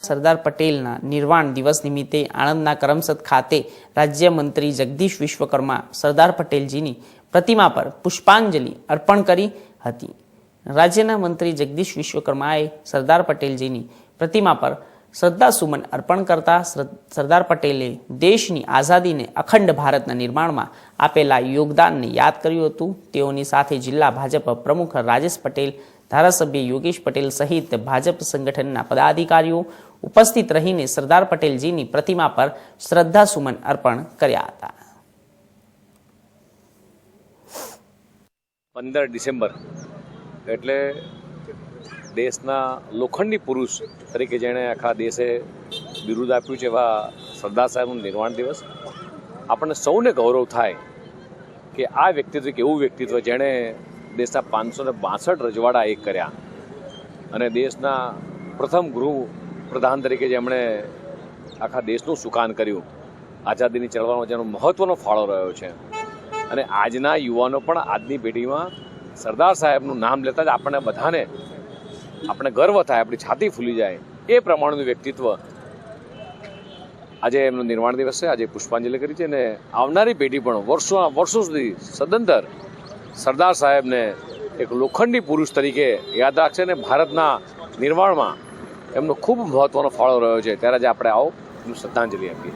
સરદાર પટેલના નિર્વાણ દિવસ નિમિત્તે આણંદના કરમસદ ખાતે રાજ્યમંત્રી જગદીશ વિશ્વકર્મા સરદાર પટેલજીની પ્રતિમા પર પુષ્પાંજલિ અર્પણ કરી હતી. રાજ્યના મંત્રી જગદીશ વિશ્વકર્માએ સરદાર પટેલજીની પ્રતિમા પર શ્રદ્ધાસુમન અર્પણ કરતા સરદાર પટેલે દેશની આઝાદીને અખંડ ભારતના નિર્માણમાં આપેલા યોગદાનને યાદ કર્યું હતું. તેઓની સાથે જિલ્લા ભાજપ પ્રમુખ રાજેશ પટેલ, ધારાસભ્ય યોગેશ પટેલ સહિત ભાજપ સંગઠનના પદાધિકારીઓ ઉપસ્થિત રહીને સરદાર પટેલજીની પ્રતિમા પર શ્રદ્ધાસુમન અર્પણ કર્યા હતા. પંદર ડિસેમ્બર એટલે દેશના લોખંડી પુરુષ તરીકે જેણે આખા દેશે બિરુદ આપ્યું છે એવા સરદાર સાહેબનું નિર્વાણ દિવસ. આપણને સૌને ગૌરવ થાય કે આ વ્યક્તિત્વ એક એવું વ્યક્તિત્વ જેણે દેશના પાંચસો ને બાસઠ રજવાડા એક કર્યા. અને દેશના પ્રથમ ગૃહ પ્રધાન તરીકે જેમણે આખા દેશનું સુકાન કર્યું, આઝાદીની ચળવળમાં જેનો મહત્વનો ફાળો રહ્યો છે. અને આજના યુવાનો પણ આજની પેઢીમાં સરદાર સાહેબનું નામ લેતા જ આપણને બધાને આપણે ગર્વ થાય, આપણી છાતી ફૂલી જાય. એ પ્રમાણેનું વ્યક્તિત્વ આજે એમનો નિર્માણ દિવસ છે, આજે પુષ્પાંજલિ કરી છે અને આવનારી પેઢી પણ વર્ષો વર્ષો સુધી સદંતર સરદાર સાહેબને એક લોખંડી પુરુષ તરીકે યાદ રાખશે અને ભારતના નિર્માણમાં એમનો ખૂબ મહત્વનો ફાળો રહ્યો છે. ત્યારે જ આપણે આવો શ્રદ્ધાંજલિ આપીએ.